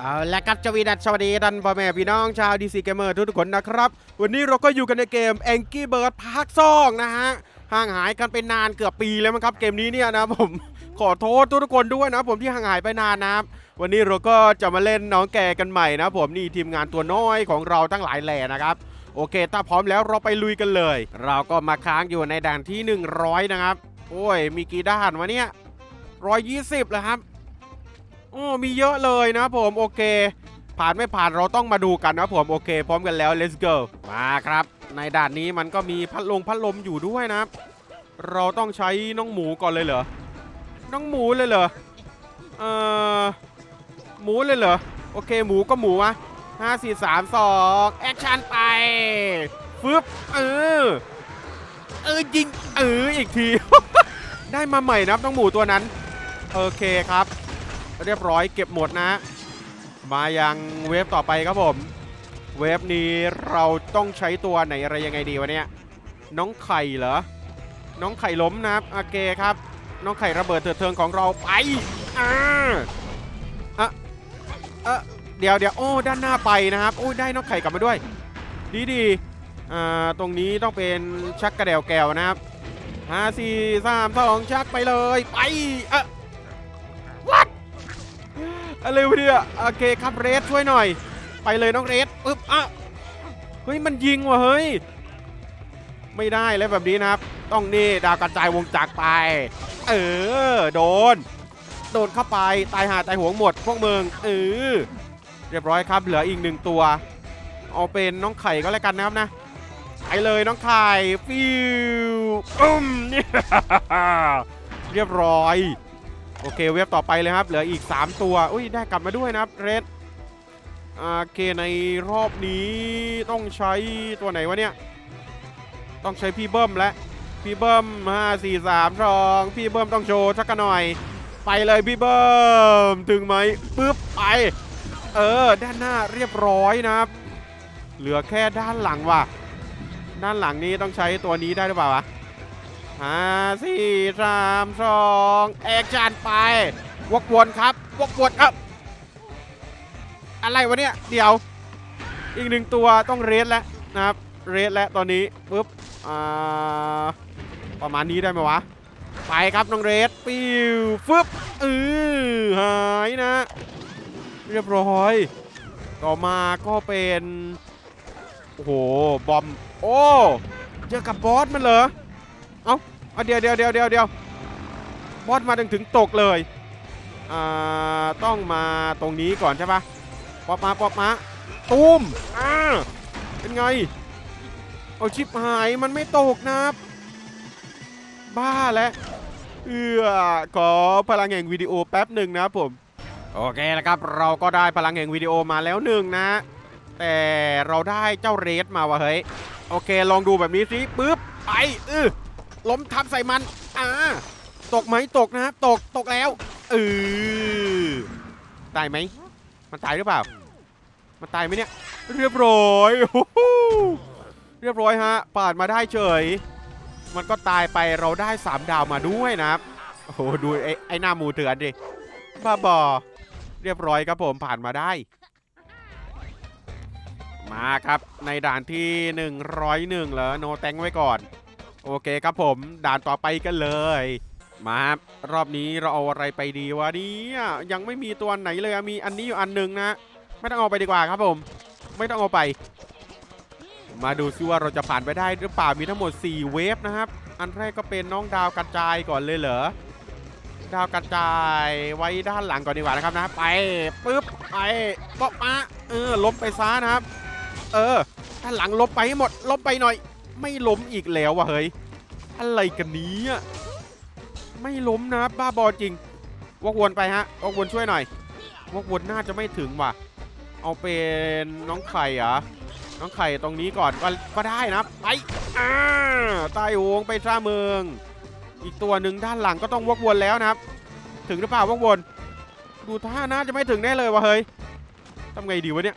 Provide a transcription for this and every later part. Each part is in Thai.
เอาละครับจวีดัสสวัสดีท่านพ่อแม่พี่น้องชาวดีซีเกมเมอร์ทุกๆคนนะครับ วันนี้เราก็อยู่กันในเกม Angry Bird ภาคซองนะฮะห่างหายกันไปนานเกือบปีแล้วมั้งครับ เกมนี้เนี่ยนะผมขอโทษทุกๆคนด้วยนะ ผมที่ห่างหายไปนานนะครับวันนี้เราก็จะมาเล่นน้องแกกันใหม่นะผมนี่ทีมงานตัวน้อยของเราทั้งหลายแหล่นะครับโอเค ถ้าพร้อมแล้วเราไปลุยกันเลย เราก็มาค้างอยู่ในด่านที่ 100 นะครับ โอ้ยมีกี่ด้านวะเนี่ย120แล้วครับ โอ้มีเยอะเลยนะผมโอเค ผ่านไม่ผ่านเราต้องมาดูกันนะผมโอเค พร้อมกันแล้ว let's go มาครับ ในด่านนี้มันก็มีพัดลมพัดลมอยู่ด้วยนะ เราต้องใช้น้องหมูก่อนเลยเหรอ น้องหมูเลยเหรอ เอ่อ หมูเลยเหรอ โอเคหมูก็หมูวะห้าสี่สามสองแอคชั่นไปฟึบเออ เออยิงเอออีกที ได้มาใหม่นะน้องหมูตัวนั้น โอเคครับ เรียบร้อยเก็บหมดนะ มายังเวฟต่อไปครับผม เวฟนี้เราต้องใช้ตัวไหนอะไรยังไงดีวะเนี่ยน้องไข่เหรอ น้องไข่ล้มนะครับโอเคครับ น้องไข่ระเบิดเถิดเทิงของเราไปอ่าอะเอะเดี๋ยวเดี๋ยวโอ้ด้านหน้าไปนะครับโอ้ยได้น้องไข่กลับมาด้วย ดีดีอ่าตรงนี้ต้องเป็นชักกระเดวแก้วนะครับห้าสี่สามสองชักไปเลยไปเอะ อะไรวะเนี่ยโอเคครับเรสช่วยหน่อย ไปเลยน้องเรสปึ๊บอะเฮ้ยมันยิงว่ะเฮ้ยไม่ได้แล้วแบบนี้นะครับ ต้องนี่ดาวกระจายวงจักรไป เออโดน โดนเข้าไปตายหาตายหวงหมดพวกเมึงเออเรียบร้อยครับเหลืออีกหนึ่งตัว เอาเป็นน้องไข่ก็แล้วกันนะครับนะไปเลยน้องไข่ฟิวอึ้มเนี่ยเรียบร้อย โอเคเว็บต่อไปเลยครับ เหลืออีก 3 ตัว อุ้ยได้กลับมาด้วยนะครับเรดโอเคในรอบนี้ต้องใช้ตัวไหนวะเนี่ย ต้องใช้พี่เบิ้มและ พี่เบิ้มห้าสี่สามสองพี่เบิ้มต้องโชว์สักกันหน่อย ไปเลยพี่เบิ้ม ถึงไหมปึ๊บไป เออ ด้านหน้าเรียบร้อยนะครับ เหลือแค่ด้านหลังว่ะ ด้านหลังนี้ต้องใช้ตัวนี้ได้หรือเปล่าวะ ห้าสี่สามสองแอคชั่นไป วกวนครับ วกวนเอะอะไรวะเนี่ย เดี๋ยว อีกหนึ่งตัวต้องเรสแล้วนะครับ เรสแล้วตอนนี้ปุ๊บอ่าประมาณนี้ได้ไหมวะ ไปครับน้องเรสปิวฟึบเออหายนะ เรียบร้อย ต่อมาก็เป็น โอ้โห บอม โอ้ เจอกับบอสมันเหรอ เอาเอาเดี๋ยวเดี๋ยวเดี๋ยวเดี๋ยวเดี๋ยวบอสมาถึงถึงตกเลยอ่าต้องมาตรงนี้ก่อนใช่ปะปอปมาปอปมาตูมอ่าเป็นไง เอาชิปหายมันไม่ตกนะครับ บ้าแล้วเอือขอพลังแห่งวิดีโอแป๊บหนึ่งนะครับผม โอเคแล้วครับ เราก็ได้พลังแห่งวิดีโอมาแล้วหนึ่งนะ แต่เราได้เจ้าเรสมาวะเฮ้ย โอเคลองดูแบบนี้สิปึ๊บ ไปเออ ล้มทับใส่มันอ่าตกไหมตกนะครับตกตกแล้วเออตายไหมมันตายหรือเปล่า มันตายไหมเนี่ย เรียบร้อยเรียบร้อยฮะผ่านมาได้เฉย มันก็ตายไปเราได้ 3 ดาวมาด้วยนะครับโอ้โหดูไอ้ไอหน้าหมูเถื่อนดิบ้าบอเรียบร้อยครับผมผ่านมาได้ มาครับในด่านที่ 101เหรอโนแตงไว้ก่อน โอเคครับผม ด่านต่อไปกันเลย มาครับรอบนี้เราเอาอะไรไปดีวะเนี่ยยังไม่มีตัวไหนเลยมีอันนี้อยู่อันหนึ่งนะไม่ต้องเอาไปดีกว่าครับผม ไม่ต้องเอาไป มาดูซิว่าเราจะผ่านไปได้หรือเปล่ามีทั้งหมด 4 เวฟนะครับ อันแรกก็เป็นน้องดาวกระจายก่อนเลยเหรอดาวกระจายไว้ด้านหลังก่อนดีกว่านะครับนะไปปึ๊บไปป๊อปมาเออล้มไปซ้านะครับ เออด้านหลังล้มไปให้หมดล้มไปหน่อย ไม่ล้มอีกแล้ววะเฮ้ย อะไรกันนี้ไม่ล้มนะบ้าบอจริงวกวนไปฮะวกวนช่วยหน่อยวกวนน่าจะไม่ถึงว่ะ เอาเป็นน้องไข่เหรอน้องไข่ตรงนี้ก่อนก็ก็ได้นะไปอ่าใต้โงไปซ่าเมือง อีกตัวหนึ่งด้านหลังก็ต้องวกวนแล้วนะครับ ถึงหรือเปล่าวกวน ดูท่าน่าจะไม่ถึงแน่เลยวะเฮ้ยทำไงดีวะเนี่ย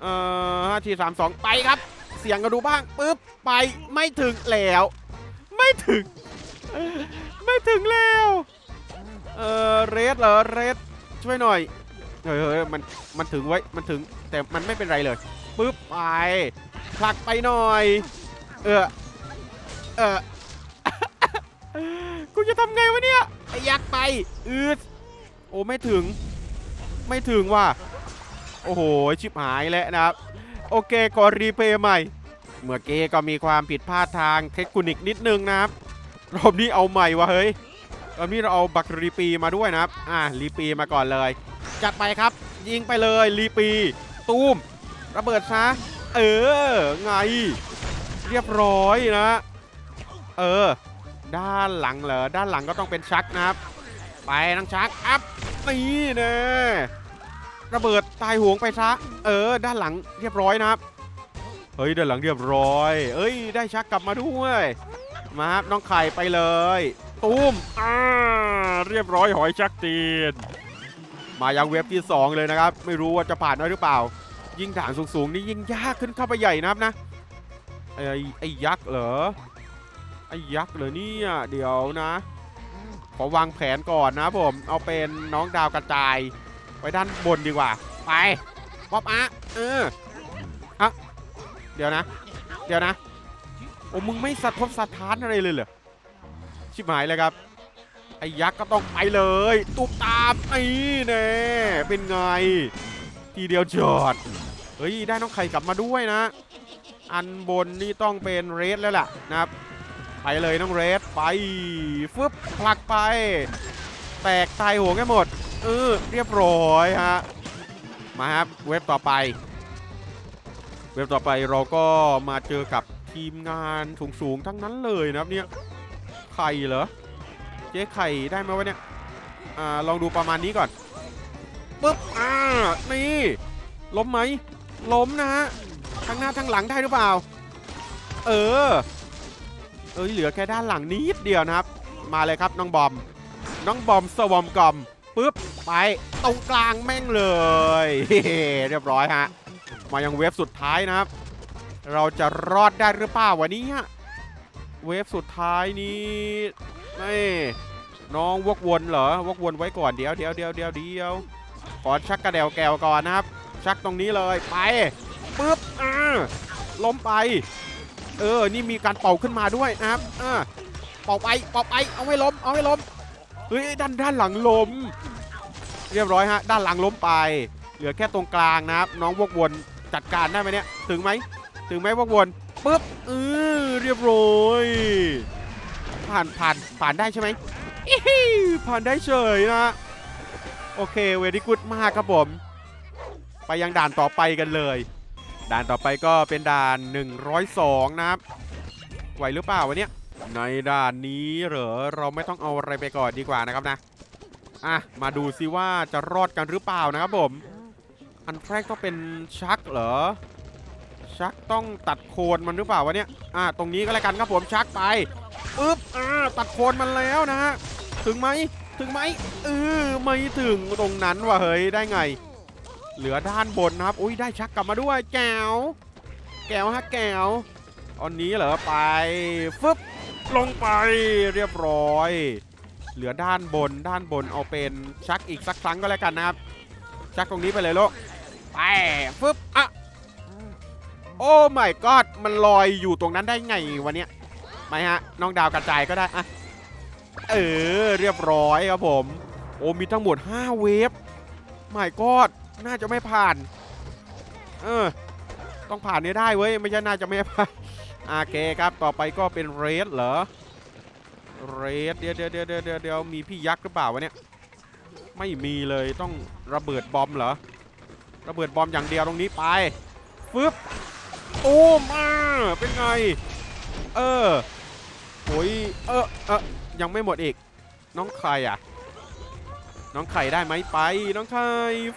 เอ่อห้าทีสามสองไปครับ เสียงกันดูบ้างปึ๊บไปไม่ถึงแล้ว ไม่ถึง ไม่ถึงแล้ว เออเรดเหรอเรดช่วยหน่อยเฮ้ยเฮ้ยมันมันถึงไว้มันถึงแต่มันไม่เป็นไรเลยปึ๊บไปผลักไปหน่อย เออเออกูจะทำไงวะเนี่ยอยักไปอืดโอ้ไม่ถึง ไม่ถึงว่ะโอ้โหชิบหายแล้วนะครับ โอเคขอรีเพย์ใหม่ เมื่อกี้ก็มีความผิดพลาดทางเทคนิคนิดนึงนะครับรอบนี้เอาใหม่วะเฮ้ยรอบนี้เราเอาบักรีปีมาด้วยนะครับ อะรีปีมาก่อนเลย จัดไปครับ ยิงไปเลยรีปี ตูม ระเบิดซะ เออ ไง เรียบร้อยนะ เออ ด้านหลังเหรอ ด้านหลังก็ต้องเป็นชักนะครับ ไปนังชัก อัพนี่เนะ ระเบิดตายหวงไปซะ เออ ด้านหลังเรียบร้อยนะครับ เฮ้ย ด้านหลังเรียบร้อย เอ้ย ได้ชักกลับมาด้วย มาครับน้องไข่ไปเลย ตูมอ่าเรียบร้อยหอยชักตีน มายังเว็บที่ 2 เลยนะครับ ไม่รู้ว่าจะผ่านได้หรือเปล่า ยิ่งด่านสูงๆนี่ยิ่งยากขึ้นเข้าไปใหญ่นะครับนะไอ้ไอ้ยักษ์เหรอ ไอ้ยักษ์เหรอเนี่ย เดี๋ยวนะ ขอวางแผนก่อนนะผม เอาเป็นน้องดาวกระจาย ไว้ด้านบนดีกว่า ไปป๊อปอะเออฮะเดี๋ยวนะ เดี๋ยวนะ โอ้มึงไม่สะทกสะท้านอะไรเลยเหรอ ชิบหายเลยครับ ไอ้ยักษ์ก็ต้องไปเลย ตุบตามไอ้แน่เป็นไง ทีเดียวจอด เฮ้ย ได้น้องไข่กลับมาด้วยนะ อันบนนี่ต้องเป็นเรดแล้วล่ะนะครับ ไปเลยน้องเรดไป ฟึบผลักไป แตกตายโหงกันหมด เออเรียบร้อยฮะมาครับเว็บต่อไป เว็บต่อไปเราก็มาเจอกับทีมงานสูงๆทั้งนั้นเลยนะครับเนี่ยไข่เหรอเจ๊ไข่ได้ไหมวะเนี่ยอ่าลองดูประมาณนี้ก่อนปึ๊บอ่านี่ล้มไหมล้มนะฮะทั้งหน้าทั้งหลังได้หรือเปล่า เออ เอ้ยเหลือแค่ด้านหลังนิดเดียวนะครับ มาเลยครับน้องบอม น้องบอมสวอมกอม ปึ๊บไปตรงกลางแม่งเลย เรียบร้อยฮะ มายังเวฟสุดท้ายนะครับ เราจะรอดได้หรือเปล่าวันนี้ฮะเวฟสุดท้ายนี้นี่น้องวกวนเหรอวกวนไว้ก่อนเดี๋ยวเดี๋ยวเดี๋ยวเดี๋ยวเดี๋ยวขอชักกระเดวแกวก่อนนะครับ ชักตรงนี้เลยไปปึ๊บอ่าล้มไป เออ นี่มีการเป่าขึ้นมาด้วยนะครับอ่าเป่าไปเป่าไปเอาให้ล้มเอาให้ล้มเฮ้ยด้านด้านหลังล้ม เรียบร้อยฮะด้านหลังล้มไป เหลือแค่ตรงกลางนะครับน้องวกวนจัดการได้ไหมเนี่ยถึงไหมถึงไหมวกวนปึ๊บเออเรียบร้อยผ่านผ่านผ่านได้ใช่ไหมอิ๊ผ่านได้เฉยนะโอเคเวดีกูดมากครับผม ไปยังด่านต่อไปกันเลย ด่านต่อไปก็เป็นด่าน 102 นะครับไหวหรือเปล่าวะเนี่ยในด่านนี้เหรอเราไม่ต้องเอาอะไรไปก่อนดีกว่านะครับนะ อะ มาดูซิว่าจะรอดกันหรือเปล่านะครับผม อันแรกต้องเป็นชักเหรอ ชักต้องตัดโคนมันหรือเปล่าวะเนี่ย อะตรงนี้ก็แล้วกันครับผมชักไปปึ๊บอ่าตัดโคนมันแล้วนะฮะ ถึงไหมถึงไหมเออไม่ถึงตรงนั้นว่ะเฮ้ยได้ไง เหลือด้านบนนะครับ อุ้ยได้ชักกลับมาด้วยแก้ว แก้วฮะแก้วอันนี้เหรอไปฟึบลงไปเรียบร้อย เหลือด้านบนด้านบนเอาเป็นชักอีกสักครั้งก็แล้วกันนะครับ ชักตรงนี้ไปเลยลูกไปฟึบอะโอ้ my god มันลอยอยู่ตรงนั้นได้ไงวะเนี่ยไม่ฮะน้องดาวกระจายก็ได้อะเออเรียบร้อยครับผม โอ้มีทั้งหมด 5 เวฟไม่กอดน่าจะไม่ผ่าน เออ ต้องผ่านนี้ได้เว้ย ไม่ใช่น่าจะไม่ผ่านโอเคครับต่อไปก็เป็นเรดเหรอ เรดเดี๋ยวเดี๋ยวเดี๋ยวเดี๋ยวเดี๋ยวมีพี่ยักษ์หรือเปล่าวะเนี่ย ไม่มีเลยต้องระเบิดบอมเหรอ ระเบิดบอมอย่างเดียวตรงนี้ไปฟึบตูมาเป็นไง เออโอ้ยเออเออยังไม่หมดอีก น้องไข่อะ น้องไข่ได้ไหมไป น้องไข่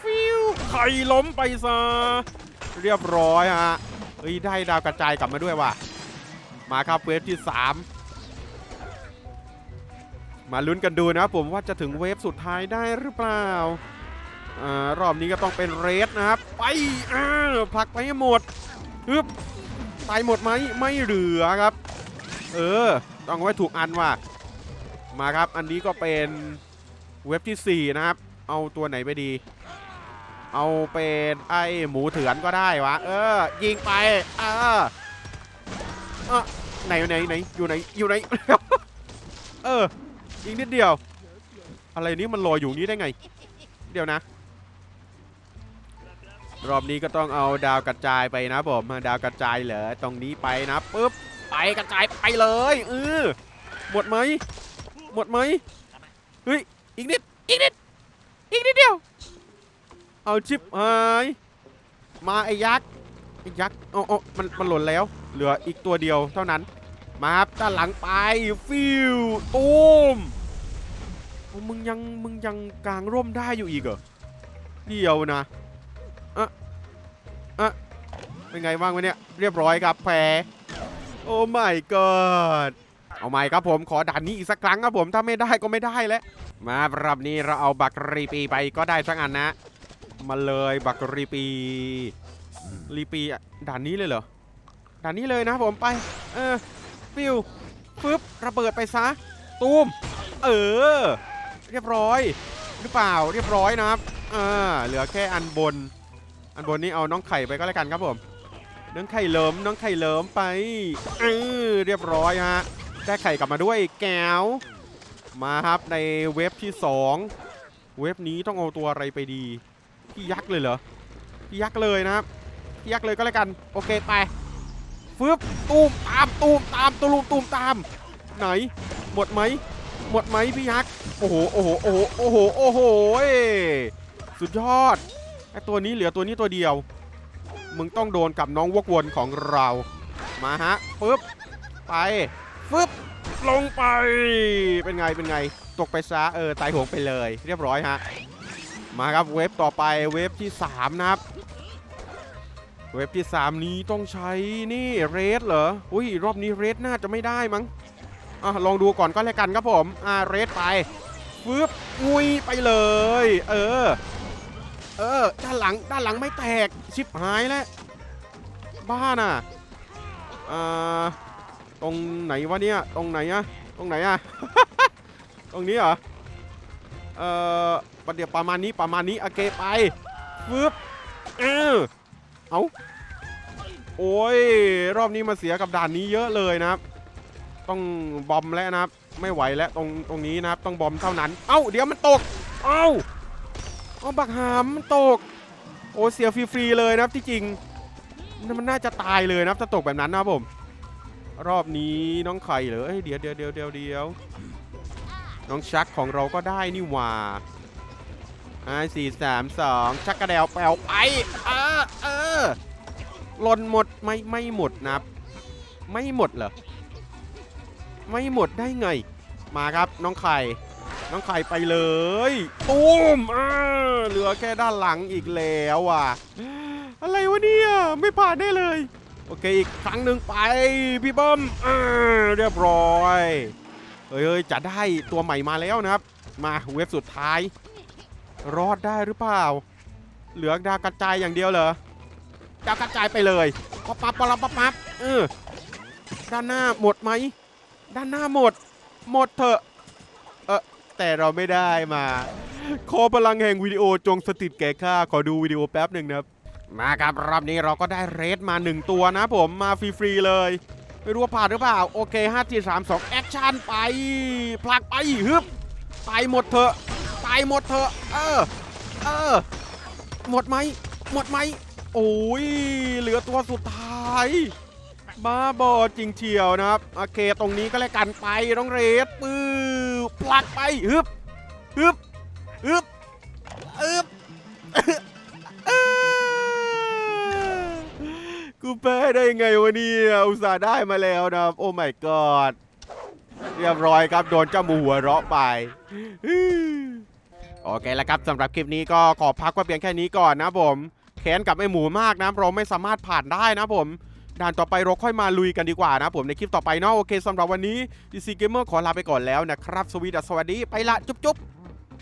ฟิวไข่ล้มไปซะเรียบร้อยฮะเฮ้ยได้ดาวกระจายกลับมาด้วยว่ะ มาครับเวฟที่ 3 มาลุ้นกันดูนะครับผมว่าจะถึงเวฟสุดท้ายได้หรือเปล่าอ่ารอบนี้ก็ต้องเป็นเรสนะครับ ไปอ่าผลักไปให้หมดฮึบตายหมดไหมไม่เหลือครับ เออ ต้องไว้ถูกอันว่ะมาครับ อันนี้ก็เป็นเว็บที่ 4 นะครับ เอาตัวไหนไปดี เอาเป็นไอหมูเถือนก็ได้วะ เออ ยิงไปเออเออไหนไหนไหนอยู่ไหนอยู่ไหน เออ ยิงนิดเดียว อะไรนี้มันลอยอยู่นี้ได้ไง เดี๋ยวนะ รอบนี้ก็ต้องเอาดาวกระจายไปนะผมดาวกระจายเหรอตรงนี้ไปนะปุ๊บไปกระจายไปเลยเออหมดไหมหมดไหมเฮ้ยอีกนิดอีกนิดอีกนิดเดียว เอาชิปหายมาไอ้ยักษ์ไอ้ยักษ์อ๋อมันมันหล่นแล้ว เหลืออีกตัวเดียวเท่านั้น มาครับด้านหลังไปฟิวตูมมึงยังมึงยังกลางร่มได้อยู่อีกเหรอเดียวนะอะอะเป็นไงบ้างวะเนี่ยเรียบร้อยครับแพ้โอ้ไม่กอดเอาใหม่ครับผมขอด่านนี้อีกสักครั้งครับผมถ้าไม่ได้ก็ไม่ได้แล้วมารอบนี้เราเอาบักรีปีไปก็ได้สักอันนะ มาเลยบักรีปีรีปีด่านนี้เลยเหรอด่านนี้เลยนะผมไป เออ ฟิวฟึบระเบิดไปซะ ตูม เออ เรียบร้อย หรือเปล่าเรียบร้อยนะครับอ่าเหลือแค่อันบน อันบนนี้เอาน้องไข่ไปก็แล้วกันครับผมน้องไข่เหลิมน้องไข่เหลิมไปเออเรียบร้อยฮะได้ไข่กลับมาด้วยแก้วมาครับในเว็บที่ 2 เว็บนี้ต้องเอาตัวอะไรไปดี พี่ยักษ์เลยเหรอพี่ยักษ์เลยนะครับพี่ยักษ์เลยก็แล้วกัน โอเคไป ฟึบตูมตามตูมตามตูมตูมตาม ไหน หมดไหมหมดไหมพี่ยักษ์โอ้โหโอ้โหโอ้โหโอ้โหโอ้โหสุดยอดไอตัวนี้เหลือตัวนี้ตัวเดียว มึงต้องโดนกับน้องวกวนของเรา มาฮะปึ๊บไปฟึบลงไป เป็นไงเป็นไง ตกไปซะเออตายโหงไปเลย เรียบร้อยฮะ มาครับเว็บต่อไปเว็บที่ 3 นะครับ เว็บที่ 3 นี้ต้องใช้นี่เรดเหรอ อุ้ยรอบนี้เรดน่าจะไม่ได้มั้งอะลองดูก่อนก็แล้วกันครับผม อ่าเรดไปฟึบงุยไปเลย เออ เออ ด้านหลังด้านหลังไม่แตกชิบหายแล้ว บ้าน่ะอ่าตรงไหนวะเนี่ย ตรงไหนอะตรงไหนอะ ตรงนี้เหรอ เอ่อประเดี๋ยวประมาณนี้ประมาณนี้โอเคไปฟึบเออ เอาโอ้ย รอบนี้มาเสียกับด่านนี้เยอะเลยนะครับ ต้องบอมแล้วนะครับ ไม่ไหวแล้วตรงตรงนี้นะครับ ต้องบอมเท่านั้น เอ้า เดี๋ยวมันตก เอ้าเอาบักหามมันตก โอ้เสียฟรีๆเลยนะครับที่จริง มันน่าจะตายเลยนะครับถ้าตกแบบนั้นนะครับผม รอบนี้น้องไข่เหรอเอ้ยเดี๋ยวเดี๋ยวเดี๋ยวเดี๋ยวเดี๋ยวน้องชักของเราก็ได้นี่หว่า อ่าสี่สามสองชักกระเดวแปลวไปเออเออหล่นหมดไม่ไม่หมดนะครับ ไม่หมดเหรอ ไม่หมดได้ไง มาครับน้องไข่น้องไข่ไปเลยตูมอ่าเหลือแค่ด้านหลังอีกแล้วอะ อะไรวะเนี่ย ไม่ผ่านได้เลย โอเคอีกครั้งหนึ่งไปพี่เบิ้มอ่าเรียบร้อยเอ้ยเอ้ยจะได้ตัวใหม่มาแล้วนะครับ มาเว็บสุดท้าย รอดได้หรือเปล่า เหลือดาวกระจายอย่างเดียวเหรอ ดาวกระจายไปเลยปั๊บปั๊บปั๊บปั๊บปั๊บเออด้านหน้าหมดไหม ด้านหน้าหมด หมดเถอะ เออแต่เราไม่ได้มาขอพลังแห่งวิดีโอจงสถิตแก่ข้า ขอดูวิดีโอแป๊บหนึ่งนะครับ มาครับรอบนี้เราก็ได้เรดมา 1 ตัวนะผมมาฟรีๆเลย ไม่รู้ว่าผ่านหรือเปล่า โอเค5 4 3 2แอคชั่นไป ผลักไปฮึบตายหมดเถอะายหมดเถอะ เออ เออ หมดไหม หมดไหม โอ้ย เหลือตัวสุดท้าย บ้าบอจริงเชียวนะครับ โอเค ตรงนี้ก็แล้วกันไปน้องเรดปื้อผลักไปฮึบฮึบฮึบฮึบกูแพ้ได้ยังไงวะเนี่ย อุตส่าห์ได้มาแล้วนะครับ โอ้ my god เรียบร้อยครับ โดนเจ้ามูหัวเราะไป โอเคแล้วครับสำหรับคลิปนี้ก็ขอพักไว้เพียงแค่นี้ก่อนนะผมแค้นกับไอ้หมูมากนะเราไม่สามารถผ่านได้นะผมด่านต่อไปเราค่อยมาลุยกันดีกว่านะผมในคลิปต่อไปเนาะโอเคสำหรับวันนี้ DC Gamer ขอลาไปก่อนแล้วนะครับ สวีดัสสวัสดีไปละจุ๊บ